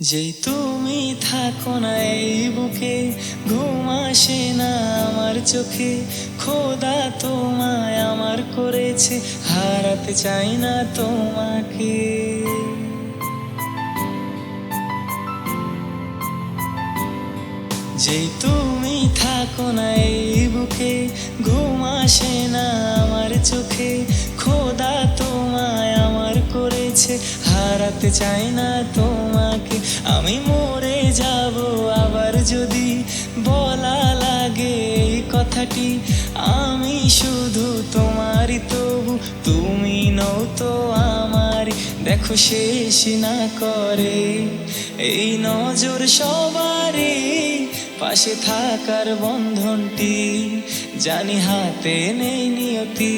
যেই তুমি থাকো না এই বুকে, ঘুম আসে না আমার চোখে। খোদা তোমায় আমার করেছে, হারাতে চাই না তোমাকে। যেই তুমি থাকো না এই বুকে, ঘুম আসে না আমার চোখে। খোদা তোমায় আমার করেছে হারাতে চাই না তোমাকে। আমি মরে যাব আবার যদি বলা লাগে এই কথাটি। আমি শুধু তোমারই, তবু তুমি নও তো আমার দেখো শেষ না করে এই নজর সবারই। পাশে থাকার বন্ধনটি জানি হাতে নেই নিয়তি।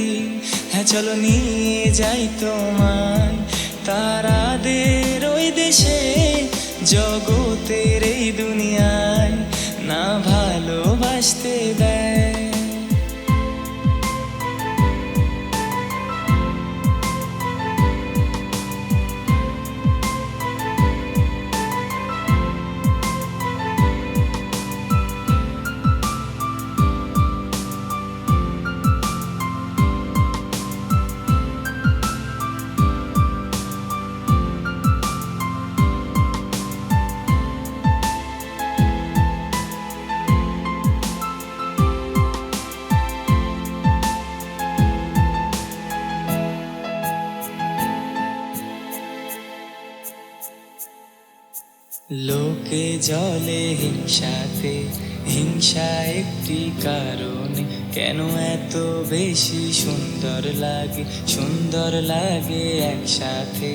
হ্যাঁ চলো নিয়ে যাই তোমায়। estiver. লোকে জলে হিংসাতে, হিংসা একটি কারণে। কেন এত বেশি সুন্দর লাগে সুন্দর লাগে একসাথে?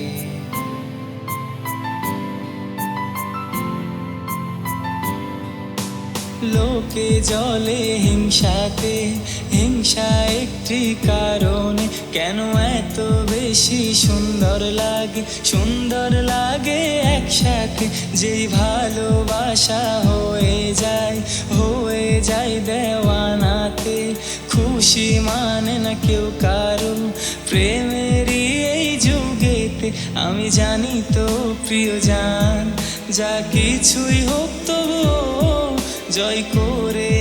লোকে জলে হিংসাতে, হিংসা একটি কারণে। কেন এত বেশি সুন্দর লাগে? সুন্দর লাগে একসাথে, যেই ভালোবাসা হয়ে যায় হয়ে যায় দেওয়ানাতে। খুশি মানে না কেউ কারও প্রেমেরই এই যুগেতে। আমি জানি তো প্রিয় জান যা কিছুই হোক তবুও জয় করে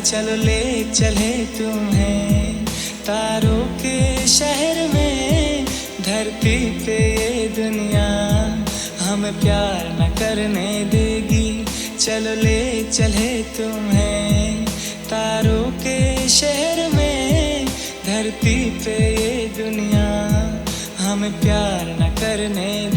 चलो ले, चले तुम्हें। तारों के शहर में, धरती पे ये दुनिया हमें प्यार न करने देगी। चलो ले, चले तुम्हें। तारों के शहर में, धरती पे ये दुनिया हमें प्यार न करने